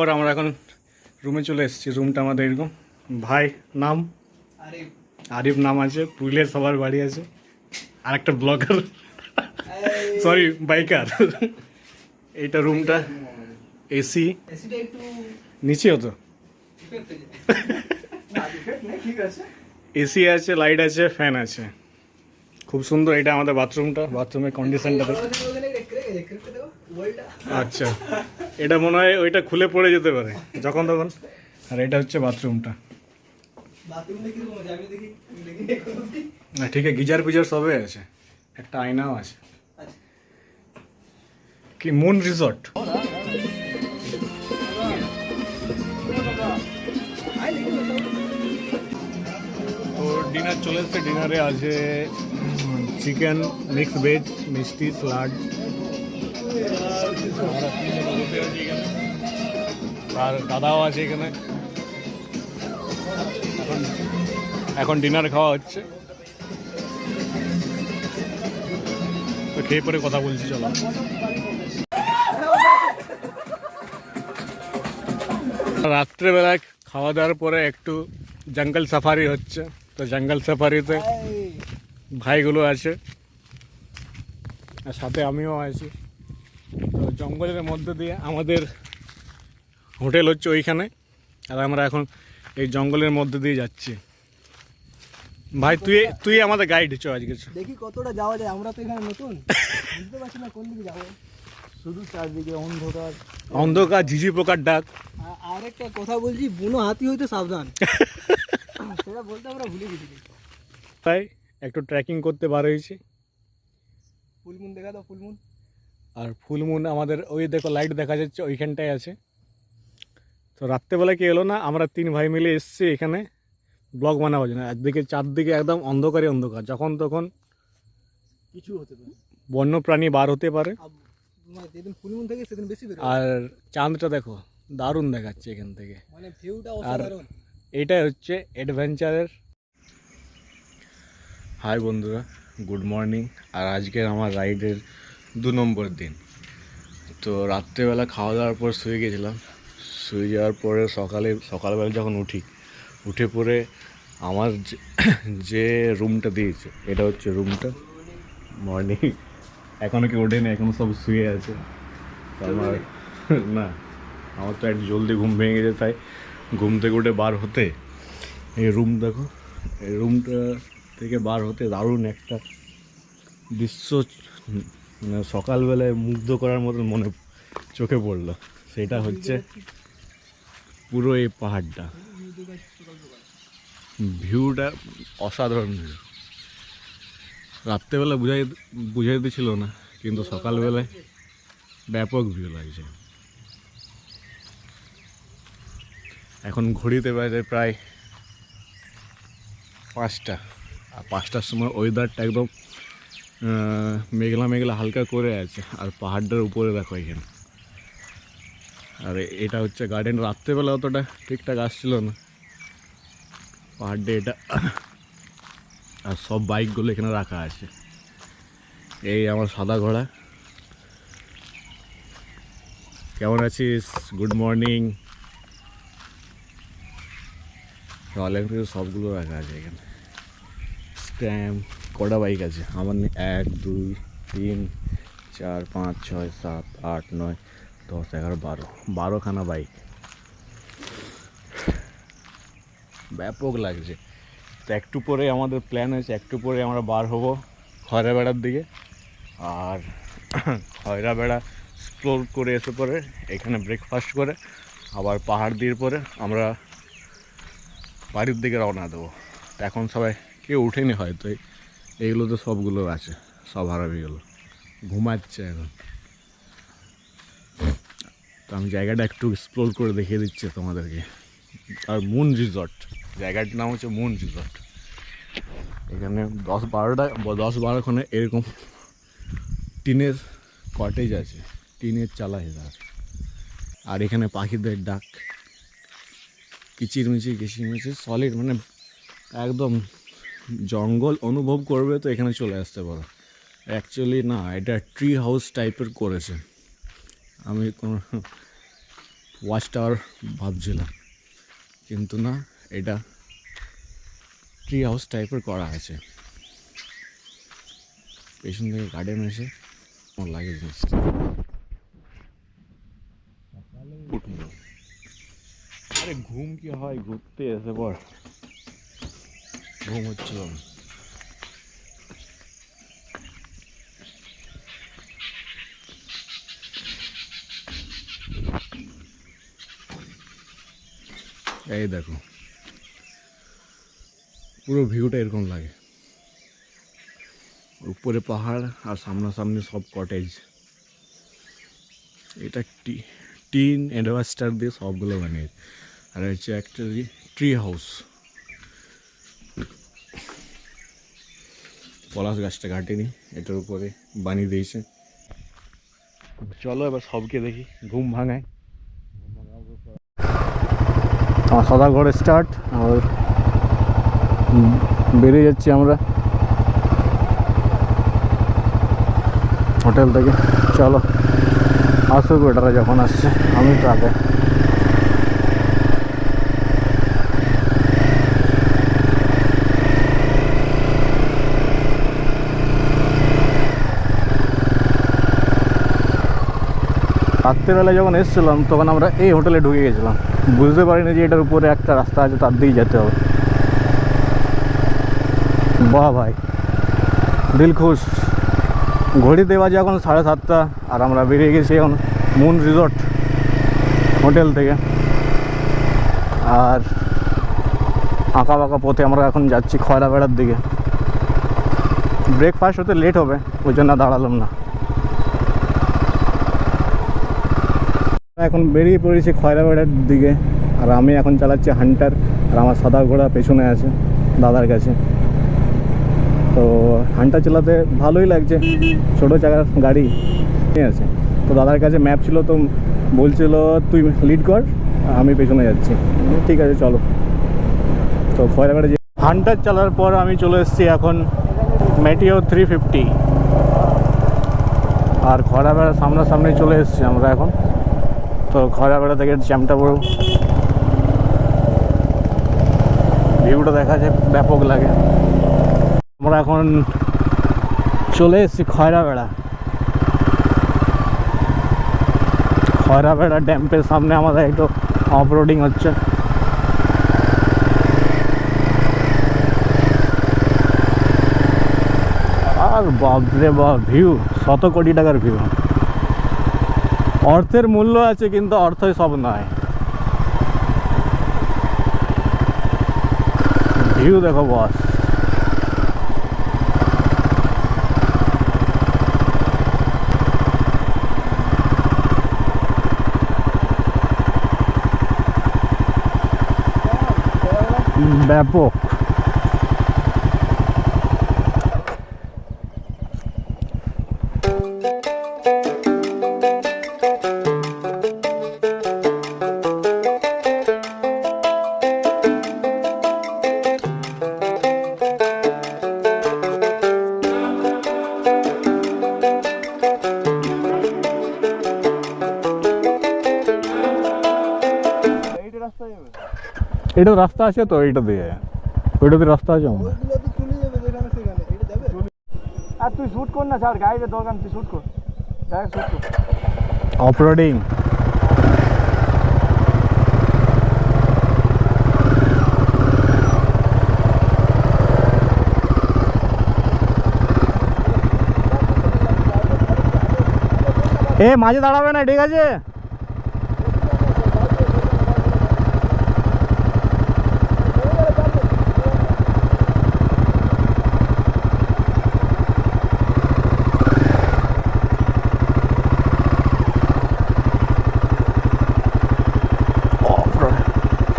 পর আমরা এখন রুমে চলে এসেছি। রুমটা আমাদের এরকম। ভাই নাম? আরে আরিফ নাম আছে। পুরুলিয়ার সবার বাড়ি আছে। আর একটা ব্লগার সরি বাইকার এইটা রুমটা এসি নিচে হতো। এসি আছে লাইট আছে ফ্যান আছে। খুব সুন্দর এটা আমাদের বাথরুমটা বাথরুমের কন্ডিশনটা আচ্ছা। এটা মনে হয় ওইটা খুলে পড়ে যেতে পারে। যখন তখন। আর এটা হচ্ছে বাথরুমটা। না ঠিক আছে গিজার পিজার সবই আছে। একটা আয়নাও আছে। আচ্ছা। Ki Moon resort. তো ডিনার চলে এসছে। ডিনারে আছে চিকেন মিক্স ভেজ মিষ্টি স্যালাড আর দাদাও আছে এখানে। এখন ডিনার খাওয়া হচ্ছে। খেয়ে পরে কথা বলছি, চলো। রাত্রেবেলা খাওয়া দাওয়ার পরে একটু জঙ্গল সাফারি হচ্ছে। তো জঙ্গল সাফারিতে ভাইগুলো আছে। আর সাথে আমিও আছি। তো জঙ্গলের মধ্যে দিয়ে আমাদের হোটেল হচ্ছে ওইখানে। আর আমরা এখন এই জঙ্গলের মধ্যে দিয়ে যাচ্ছি। ভাই তুই তুই আমাদের গাইড চ আজকে। দেখি কতটা যাওয়া যায় আমরা তো এখানে নতুন। বুঝতে পারছি না কোন দিকে যাব। শুধু চারদিকে অন্ধকার। অন্ধকার ঝিঝি পোকার ডাক। আর আরেকটা কথা বলছি বুনো হাতি হইতে সাবধান। সেটা বলতে আমরা ভুলে গেছি। তাই একটু ট্রেকিং করতে বার হয়েছি। ফুলমুন দেখা দাও ফুলমুন। আর ফুলমুন আমাদের ওই দেখো লাইট দেখা যাচ্ছে ওইখানটায় আছে। তো রাত্রেবেলা কি এলো না আমরা তিন ভাই মিলে এসছি এখানে ব্লগ বানাবার জন্য। একদিকে চারদিকে একদম অন্ধকারে অন্ধকার যখন তখন কিছু হতে পারে। বন্য প্রাণী বার হতে পারে। মানে যেদিন ফুলমুন থাকে সেদিন বেশি বেরো আর চাঁদটা দেখো দারুণ দেখাচ্ছে এখান থেকে। মানে আর অসাধারণ। এইটাই হচ্ছে অ্যাডভেঞ্চারের হাই বন্ধুরা গুড মর্নিং আর আজকের আমার রাইডের দু নম্বর দিন। তো রাত্রেবেলা খাওয়া দাওয়ার পর শুয়ে গেছিলাম। শুয়ে যাওয়ার পরে সকালে, সকালবেলা যখন উঠি, উঠে পরে আমার যে- রুমটা দিয়েছে, এটা হচ্ছে রুমটা। মর্নিং এখনও কি ওঠেনি এখনও সব শুয়ে আছে। আমার, না, আমার তো একটু জলদি ঘুম ভেঙে গেছে, তাই ঘুম থেকে উঠে বার হতে, এই রুম দেখো, এই রুমটা থেকে বার হতে দারুণ একটা দৃশ্য সকালবেলায় মুগ্ধ করার মতন মনে চোখে পড়ল। সেটা হচ্ছে পুরো এই পাহাড়টা। ভিউটা অসাধারণ ভিউ রাত্রেবেলা বুঝাই বুঝাইতে ছিল না, কিন্তু সকালবেলায় ব্যাপক ভিউ লাগছে। এখন ঘড়িতে বাজে প্রায় পাঁচটা। আর পাঁচটার সময় ওয়েদারটা একদম মেঘলা মেঘলা হালকা করে আছে। আর পাহাড়টার উপরে দেখো এখানে। আর এটা হচ্ছে গার্ডেন রাত্রেবেলা অতটা ঠিকঠাক আসছিল না। পাহাড়টা এটা। আর সব বাইকগুলো এখানে রাখা আছে। এই আমার সাদা ঘোড়া। কেমন আছিস? গুড মর্নিং রয়্যাল এনফিল্ড সবগুলো রাখা আছে এখানে। স্ট্যাম্প কটা বাইক আছে? আমার এক, দুই, তিন, চার, পাঁচ, ছয়, সাত, আট, নয়, দশ, এগারো, বারো। বারোখানা বাইক। ব্যাপক লাগছে। তো একটু পরে আমাদের প্ল্যান হয়েছে, একটু পরে আমরা বার হব খয়রা বেড়ার দিকে। আর খয়রা বেড়া এক্সপ্লোর করে এসে পরে এখানে ব্রেকফাস্ট করে, আবার পাহাড় দিয়ে পরে আমরা বাড়ির দিকে রওনা দেবো। এখন সবাই কেউ উঠেনি হয়তো এইগুলো তো সবগুলো আছে, সব হারাবিগুলো ঘুমাচ্ছে এখন। তো আমি জায়গাটা একটু এক্সপ্লোর করে দেখিয়ে দিচ্ছি তোমাদেরকে। আর মুন রিসর্ট জায়গাটার নাম হচ্ছে মুন রিসর্ট এখানে দশ বারোটা, দশ বারোখানে এরকম টিনের কটেজ আছে, টিনের চালা হেদার আর এখানে পাখিদের ডাক, কিচিরমিচির কিচিরমিচির সলিড মানে একদম জঙ্গল অনুভব করবে তো এখানে চলে আসতে পারো। অ্যাকচুয়ালি না, এটা ট্রি হাউস টাইপের করেছে। আমি কোনো ওয়াচ টাওয়ার ভাবছিলাম। কিন্তু না, এটা ট্রি হাউস টাইপের করা আছে। পেছন থেকে গার্ডেন এসে আমার লাগে জিনিসটা আরে ঘুম কি হয়? ঘুরতে এসে পর। ঘুম হচ্ছিল না এই দেখো। পুরো ভিউটা এরকম লাগে। উপরে পাহাড় আর সামনাসামনি সব কটেজ এটা টি, টিন, অ্যাডভাস্টার দিয়ে সবগুলো বানিয়েছে। আর হচ্ছে একটা ট্রি হাউস পলাশ গাছটা কাটেনি এটার উপরে বানিয়ে দিয়েছে। চলো এবার সবকে দেখি ঘুম ভাঙায়। আমার সদা ঘরে স্টার্ট আর বেরিয়ে যাচ্ছি আমরা হোটেল থেকে। চলো আসুক ওটারা যখন আসছে আমি তো আগে রাত্রেবেলা যখন এসেছিলাম, তখন আমরা এই হোটেলে ঢুকে গেছিলাম। বুঝতে পারিনি যে এটার উপরে একটা রাস্তা আছে, তার দিকেই যেতে হবে। বাহ ভাই, দিল খুশ। ঘড়ি দেওয়া বাজে এখন সাড়ে সাতটা, আর আমরা বেরিয়ে গেছি এখন মুন রিসর্ট হোটেল থেকে। আর আঁকা বাঁকা পথে আমরা এখন যাচ্ছি খয়রা বেড়ার দিকে। ব্রেকফাস্ট হতে লেট হবে, ওই জন্য দাঁড়ালাম না। এখন বেরিয়ে পড়েছি খয়রা বেড়ার দিকে। আর আমি এখন চালাচ্ছি হান্টার, আর আমার সাদা ঘোড়া পেছনে আছে, দাদার কাছে। তো হান্টার চালাতে ভালোই লাগছে। ছোটো চাকার গাড়ি ঠিক আছে। তো দাদার কাছে ম্যাপ ছিল তো বলছিল, তুই লিড কর, আমি পেছনে যাচ্ছি। ঠিক আছে, চলো। তো খয়রাবাড়ি যে হান্টার চালার পর আমি চলে এসেছি এখন ম্যাটিও থ্রি ফিফটি আর খয়রাবেড়া সামনাসামনি চলে এসেছি আমরা এখন। তো খয়রাবেড়া থেকে জ্যামটা বড় ভিউটা দেখা যায়, ব্যাপক লাগে। আমরা এখন চলে এসেছি খয়রাবেড়া। খয়রাবেড়া ড্যাম্পের সামনে আমাদের একটু অফ রোডিং হচ্ছে। আর বাপরে বাপ ভিউ শত কোটি টাকার ভিউ অর্থের মূল্য আছে কিন্তু অর্থই সব নয়। ভিউ দেখো বস। ব্যাপক। এটা রাস্তা আছে তো এইটা দিয়ে ওইটাতে রাস্তা আছে আমাদের ওইগুলো তো চলে যাবে যেখানে সেখানে এটা যাবে আর তুই শুট কর না স্যার গাড়িতে দোকান তুই শুট কর ডাইরেক্ট শুট কর অফ রোডিং এ মাঝে দাঁড়াবে না ঠিক আছে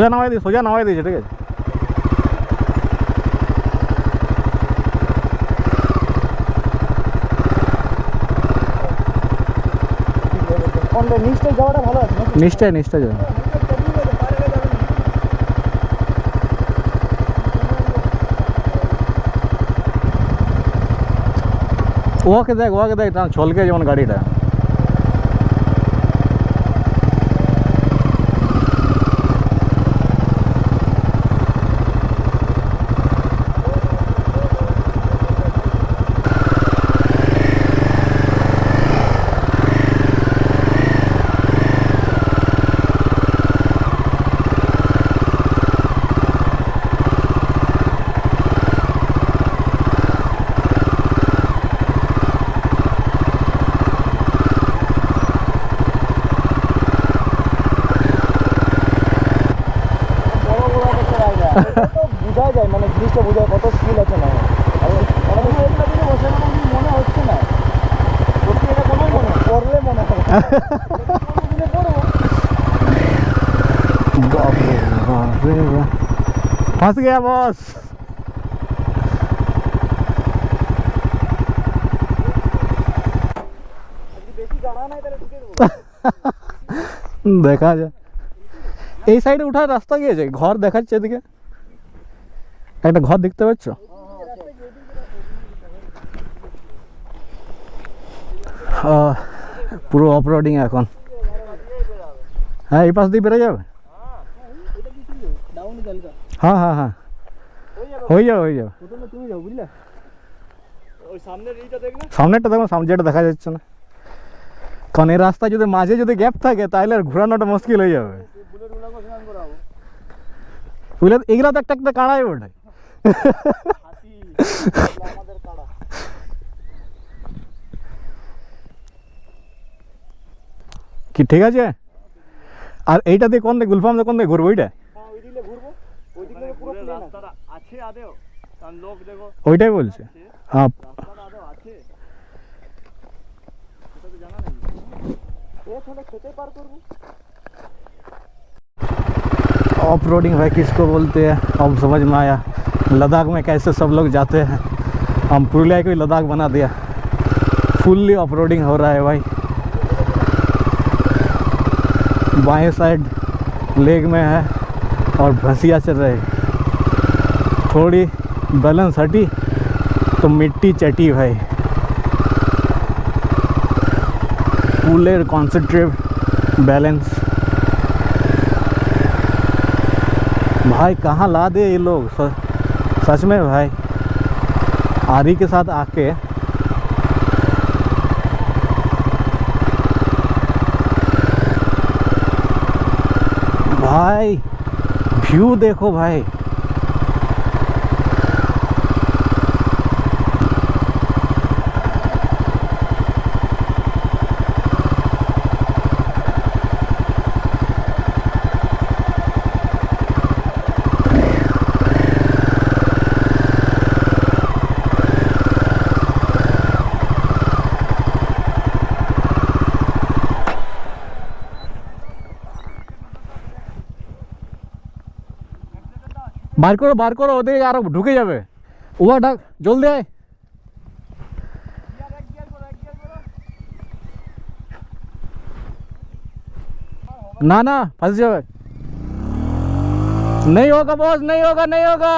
সোজা নামাই দিই সোজা নামাই দিয়েছে ঠিক আছে? নিশ্চয় নিশ্চয় যাবে। ওকে দেখ ওকে দেখ ছলকে যেমন গাড়িটা। फंस गया बॉस যদি বেশি গাড়া নাই তাহলে ঢুকে দেবো দেখা যায় এই সাইডে উঠার রাস্তা গিয়েছে ঘর দেখাচ্ছে এদিকে একটা ঘর দেখতে পাচ্ছ আহ, পুরো অফরোডিং এখন হ্যাঁ এই পাশ দিয়ে বেরো যাবে হ্যাঁ হ্যাঁ হ্যাঁ হয়ে যাবে হয়ে যাবে সামনেরটা দেখো সামনে যেটা দেখা যাচ্ছে না কারণ এই রাস্তায় যদি মাঝে যদি গ্যাপ থাকে তাহলে আর ঘোরানোটা মুশকিল হয়ে যাবে এগুলো তো একটা একটা কাড়াই ওঠে কি ঠিক আছে আর এইটা দিয়ে কোন দিকে গুলফাম দিয়ে কোন দিকে ঘুরবো ওইটা হ্যাঁ ওই দিকে ঘুরবো ওই দিকে পুরো প্লেন রাস্তাটা আছে আদেও কারণ লোক দেখো ওইটাই বলছে হ্যাঁ রাস্তাটা আদেও আছে সেটা তো জানা নেই এ থোড়া খেতে পার করবো ऑफ रोडिंग भाई किसको बोलते हैं अब समझ में आया लद्दाख में कैसे सब लोग जाते हैं हम पुरुलिया को ही लद्दाख बना दिया फुल्ली ऑफ रोडिंग हो रहा है भाई बाएँ साइड लेग में है और भैंसिया चल रहे थोड़ी बैलेंस हटी तो मिट्टी चटी भाई। कूलर कॉन्सेंट्रेट बैलेंस भाई, कहाँ ला दे ये लोग? सच में भाई, आरी के साथ आके भाई व्यू देखो भाई। বার করো বার করো ওদিকে আরো ঢুকে যাবে ওয়া ডাক জলদি আয় ना ना फंस जावे नहीं होगा बॉस नहीं होगा नहीं होगा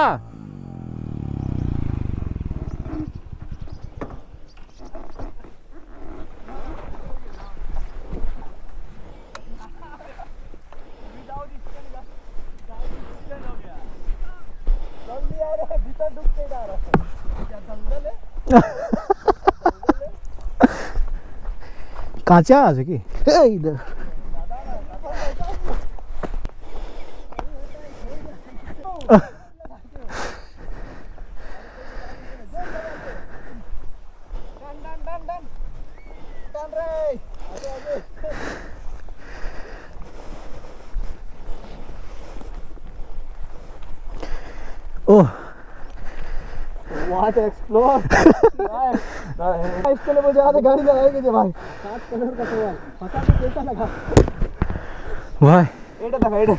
काचा आज कि? ओह। व्हाट एक्सप्लोर है। इसके लिए मुझे गाड़ी लगाएँगे जी भाई। का पता लगा। भाई। तो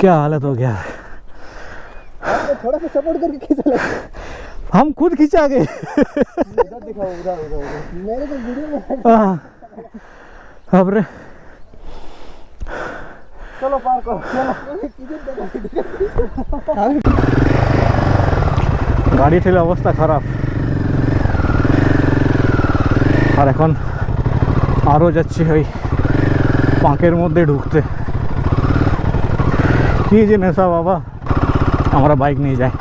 क्या हालत हो गया? तो थोड़ा सपोर्ट करके खींचा लगा। हम खुद खींचा गए मेरे को वीडियो में हाँ। अब रे। चलो पार करो। चलो। गाड़ी थे अवस्था खराब। আর এখন আরও যাচ্ছি ওই পাঁকের মধ্যে ঢুকতে। কি যে নেশা বাবা, আমরা বাইক নিয়ে যাই।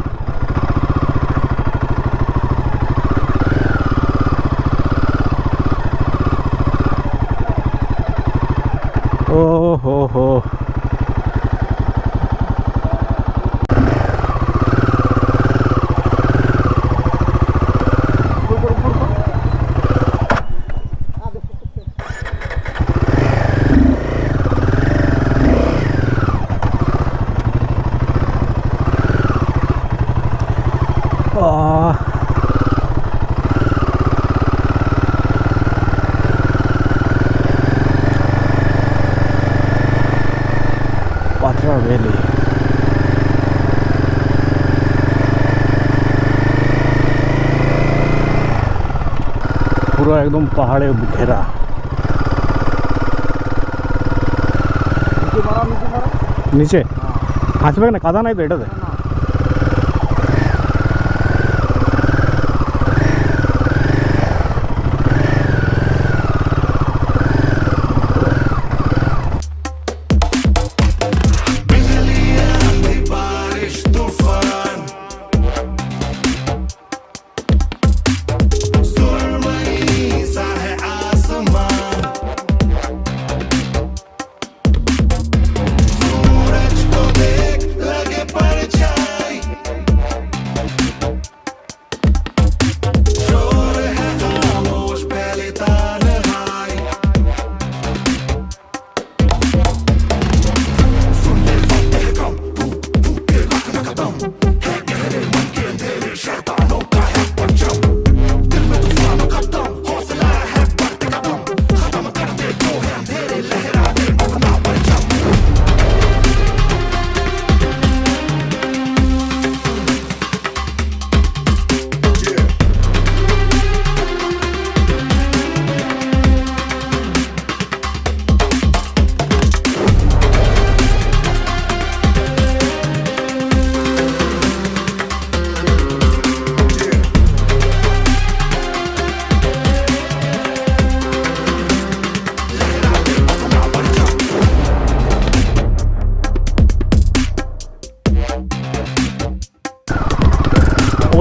ও হো হো। বাটরা ভ্যালি পুরো একদম পাহাড়ে ঘেরা নিচে মারা নিচে মারা নিচে হাঁচবে না কাদা নাই তো এটাতে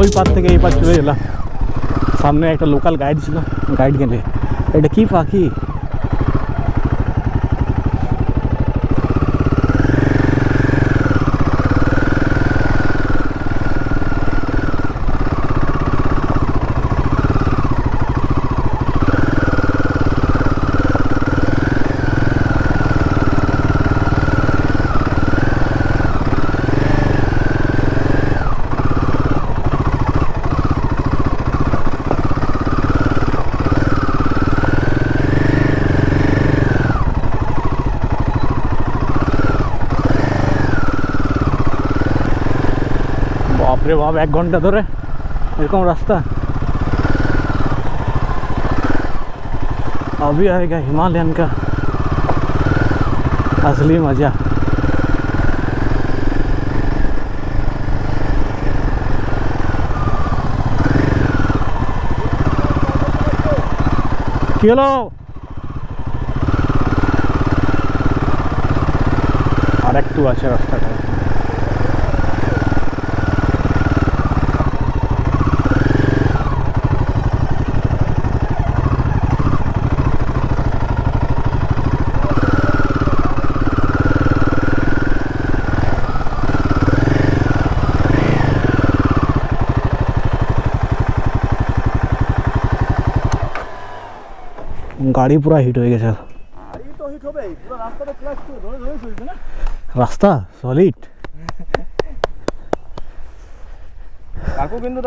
ওই পার থেকে এই পার চলে গেলাম সামনে একটা লোকাল গাইড ছিল গাইড গেলে এটা কি পাখি? বাপরে বাপ এক ঘন্টা ধরে এরকম রাস্তা अभी आएगा हिमालयन का असली मजा কি হলো আর একটু আছে রাস্তাটা গাড়ি পুরো হিট হয়ে গেছে। রাস্তা? সলিড কাকু কিন্তু